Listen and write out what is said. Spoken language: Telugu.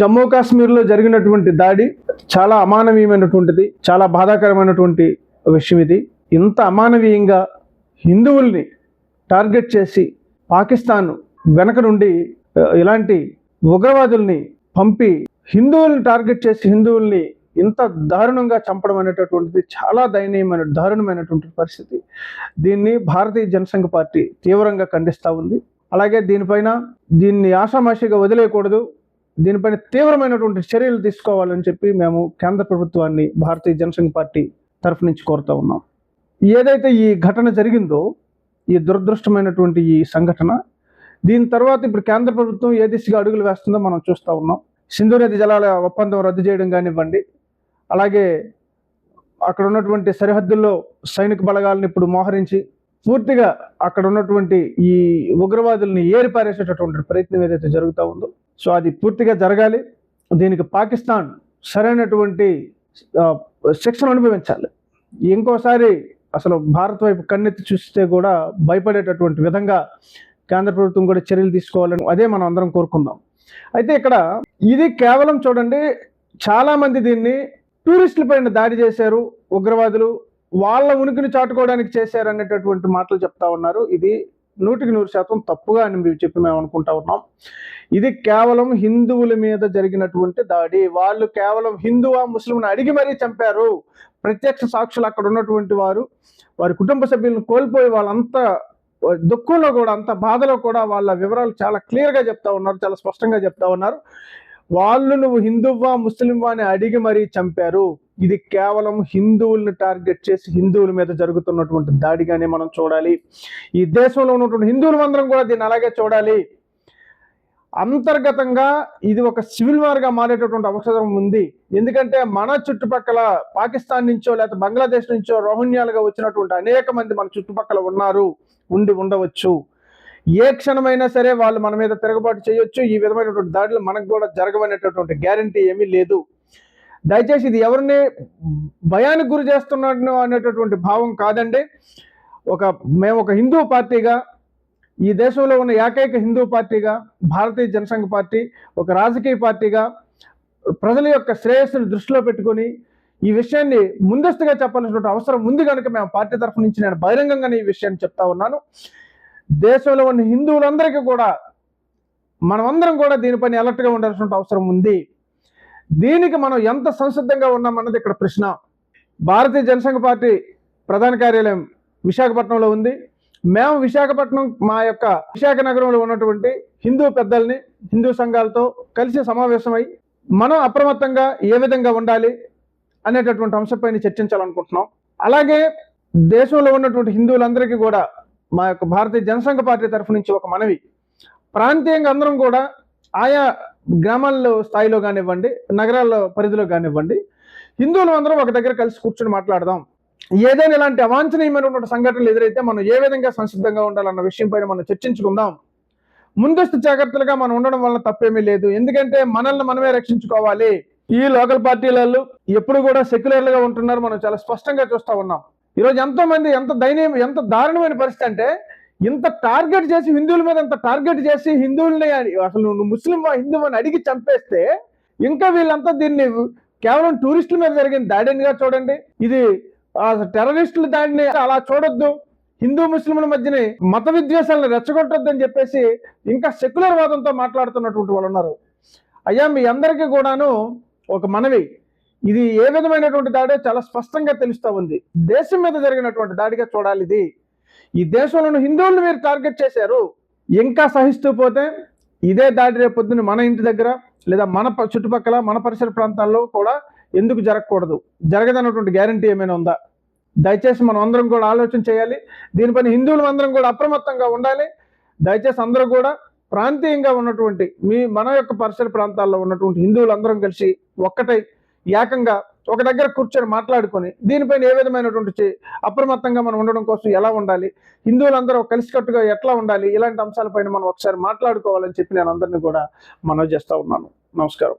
జమ్మూ కాశ్మీర్లో జరిగినటువంటి దాడి చాలా అమానవీయమైనటువంటిది చాలా బాధాకరమైనటువంటి విషయం ఇది. ఇంత అమానవీయంగా హిందువుల్ని టార్గెట్ చేసి పాకిస్తాన్ వెనక నుండి ఇలాంటి ఉగ్రవాదుల్ని పంపి హిందువుల్ని టార్గెట్ చేసి హిందువుల్ని ఇంత దారుణంగా చంపడం అనేటటువంటిది చాలా దయనీయమైన దారుణమైనటువంటి పరిస్థితి. దీన్ని భారతీయ జనసంఘ పార్టీ తీవ్రంగా ఖండిస్తూ ఉంది. అలాగే దీనిపైన దీన్ని ఆషామాషిగా వదిలేయకూడదు. దీనిపైన తీవ్రమైనటువంటి చర్యలు తీసుకోవాలని చెప్పి మేము కేంద్ర ప్రభుత్వాన్ని భారతీయ జనసంఘ పార్టీ తరఫు నుంచి కోరుతా ఉన్నాం. ఏదైతే ఈ ఘటన జరిగిందో ఈ దురదృష్టమైనటువంటి ఈ సంఘటన దీని తర్వాత ఇప్పుడు కేంద్ర ప్రభుత్వం ఏ దిశగా అడుగులు వేస్తుందో మనం చూస్తూ ఉన్నాం. సింధు నది జలాల ఒప్పందం రద్దు చేయడం కానివ్వండి అలాగే అక్కడ ఉన్నటువంటి సరిహద్దుల్లో సైనిక బలగాలను ఇప్పుడు మోహరించి పూర్తిగా అక్కడ ఉన్నటువంటి ఈ ఉగ్రవాదుల్ని ఏరిపారేసేటటువంటి ప్రయత్నం ఏదైతే జరుగుతూ ఉందో సో అది పూర్తిగా జరగాలి. దీనికి పాకిస్తాన్ సరైనటువంటి శిక్షణ శిక్షను అనుభవించాలి. ఇంకోసారి అసలు భారత్ వైపు కన్నెత్తి చూస్తే కూడా భయపడేటటువంటి విధంగా కేంద్ర ప్రభుత్వం కూడా చర్యలు తీసుకోవాలని అదే మనం అందరం కోరుకుందాం. అయితే ఇక్కడ ఇది కేవలం చూడండి చాలామంది దీన్ని టూరిస్టుల పైన దాడి చేశారు ఉగ్రవాదులు. వాళ్ళ ఉనికిని చాటుకోవడానికి చేశారు అనేటటువంటి మాటలు చెప్తా ఉన్నారు. ఇది నూటికి నూరు శాతం తప్పుగా అని మేము చెప్పి మేము అనుకుంటా ఉన్నాం. ఇది కేవలం హిందువుల మీద జరిగినటువంటి దాడి. వాళ్ళు కేవలం హిందువా ముస్లింని అడిగి మరీ చంపారు. ప్రత్యక్ష సాక్షులు అక్కడ ఉన్నటువంటి వారు వారి కుటుంబ సభ్యులను కోల్పోయి వాళ్ళంతా దుఃఖంలో కూడా అంత బాధలో కూడా వాళ్ళ వివరాలు చాలా క్లియర్గా చెప్తా ఉన్నారు చాలా స్పష్టంగా చెప్తా ఉన్నారు. వాళ్ళు నువ్వు హిందువా ముస్లింవా అని అడిగి మరీ చంపారు. ఇది కేవలం హిందువుల్ని టార్గెట్ చేసి హిందువుల మీద జరుగుతున్నటువంటి దాడిగానే మనం చూడాలి. ఈ దేశంలో ఉన్నటువంటి హిందువులు అందరం కూడా దీన్ని అలాగే చూడాలి. అంతర్గతంగా ఇది ఒక సివిల్ వార్గా మారేటటువంటి అవసరం ఉంది. ఎందుకంటే మన చుట్టుపక్కల పాకిస్తాన్ నుంచో లేకపోతే బంగ్లాదేశ్ నుంచో రోహిణ్యాలుగా వచ్చినటువంటి అనేక మంది మన చుట్టుపక్కల ఉన్నారు ఉండి ఉండవచ్చు. ఏ క్షణమైనా సరే వాళ్ళు మన మీద తిరగబాటు చేయొచ్చు. ఈ విధమైనటువంటి దాడులు మనకు కూడా జరగవనేటటువంటి గ్యారంటీ ఏమీ లేదు. దయచేసి ఇది ఎవరిని భయానికి గురి చేస్తున్నాడు అనేటటువంటి భావం కాదండి. ఒక మేము ఒక హిందూ పార్టీగా ఈ దేశంలో ఉన్న ఏకైక హిందూ పార్టీగా భారతీయ జనసంఘ పార్టీ ఒక రాజకీయ పార్టీగా ప్రజల యొక్క శ్రేయస్సును దృష్టిలో పెట్టుకొని ఈ విషయాన్ని ముందస్తుగా చెప్పాల్సినటువంటి అవసరం ఉంది కనుక మేము పార్టీ తరఫు నుంచి నేను బహిరంగంగానే ఈ విషయాన్ని చెప్తా ఉన్నాను. దేశంలో ఉన్న హిందువులందరికీ కూడా మనమందరం కూడా దీనిపైన అలర్ట్గా ఉండాల్సిన అవసరం ఉంది. దీనికి మనం ఎంత సంసిద్ధంగా ఉన్నామన్నది ఇక్కడ ప్రశ్న. భారతీయ జనసంఘ పార్టీ ప్రధాన కార్యాలయం విశాఖపట్నంలో ఉంది. మేము విశాఖపట్నం మా యొక్క విశాఖ నగరంలో ఉన్నటువంటి హిందూ పెద్దల్ని హిందూ సంఘాలతో కలిసి సమావేశమై మనం అప్రమత్తంగా ఏ విధంగా ఉండాలి అనేటటువంటి అంశంపైన చర్చించాలనుకుంటున్నాం. అలాగే దేశంలో ఉన్నటువంటి హిందువులందరికీ కూడా మా యొక్క భారతీయ జనసంఘ పార్టీ తరఫు నుంచి ఒక మనవి. ప్రాంతీయంగా అందరం కూడా ఆయా గ్రామాల్లో స్థాయిలో కానివ్వండి నగరాల్లో పరిధిలో కానివ్వండి హిందువులు అందరం ఒక దగ్గర కలిసి కూర్చొని మాట్లాడదాం. ఏదైనా ఇలాంటి అవాంఛనీయమైనటువంటి సంఘటనలు ఎదురైతే మనం ఏ విధంగా సంసిద్ధంగా ఉండాలన్న విషయంపైన మనం చర్చించుకుందాం. ముందస్తు జాగ్రత్తలుగా మనం ఉండడం వలన తప్పేమీ లేదు. ఎందుకంటే మనల్ని మనమే రక్షించుకోవాలి. ఈ లోకల్ పార్టీలలో ఎప్పుడు కూడా సెక్యులర్లుగా ఉంటున్నారు మనం చాలా స్పష్టంగా చూస్తూ ఉన్నాం. ఈరోజు ఎంతో మంది ఎంత దయనీయం ఎంత దారుణమైన పరిస్థితి అంటే ఇంత టార్గెట్ చేసి హిందువుల మీద ఇంత టార్గెట్ చేసి హిందువుల్ని అసలు నువ్వు ముస్లిం హిందువు అని అడిగి చంపేస్తే ఇంకా వీళ్ళంతా దీన్ని కేవలం టూరిస్టుల మీద జరిగిన దాడినిగా చూడండి. ఇది ఆ టెర్రరిస్టుల దాడిని అలా చూడొద్దు. హిందూ ముస్లింల మధ్యనే మత విద్వేషాలను రెచ్చగొట్టొద్దని చెప్పేసి ఇంకా సెక్యులర్ వాదంతో మాట్లాడుతున్నటువంటి వాళ్ళు ఉన్నారు. అయ్యా మీ అందరికీ కూడాను ఒక మనవి. ఇది ఏ విధమైనటువంటి దాడో చాలా స్పష్టంగా తెలుస్తూ ఉంది. దేశం మీద జరిగినటువంటి దాడిగా చూడాలి ఇది. ఈ దేశంలోని హిందువులను మీరు టార్గెట్ చేశారు. ఇంకా సహిస్తూ పోతే ఇదే దాడి రేపొద్దున మన ఇంటి దగ్గర లేదా మన ప- చుట్టుపక్కల మన పరిసర ప్రాంతాల్లో కూడా ఎందుకు జరగకూడదు. జరగదన్నటువంటి గ్యారంటీ ఏమైనా ఉందా? దయచేసి మనం అందరం కూడా ఆలోచన చేయాలి. దీనిపైన హిందువులు అందరం కూడా అప్రమత్తంగా ఉండాలి. దయచేసి అందరూ కూడా ప్రాంతీయంగా ఉన్నటువంటి మీ మన యొక్క పరిసర ప్రాంతాల్లో ఉన్నటువంటి హిందువులందరం కలిసి ఒక్కటై ఏకంగా ఒక దగ్గర కూర్చొని మాట్లాడుకొని దీనిపైన ఏ విధమైనటువంటి అప్రమత్తంగా మనం ఉండడం కోసం ఎలా ఉండాలి? హిందువులందరూ కలిసికట్టుగా ఎట్లా ఉండాలి? ఇలాంటి అంశాలపైన మనం ఒకసారి మాట్లాడుకోవాలని చెప్పి నేను అందరినీ కూడా మనవి చేస్తూ ఉన్నాను. నమస్కారం.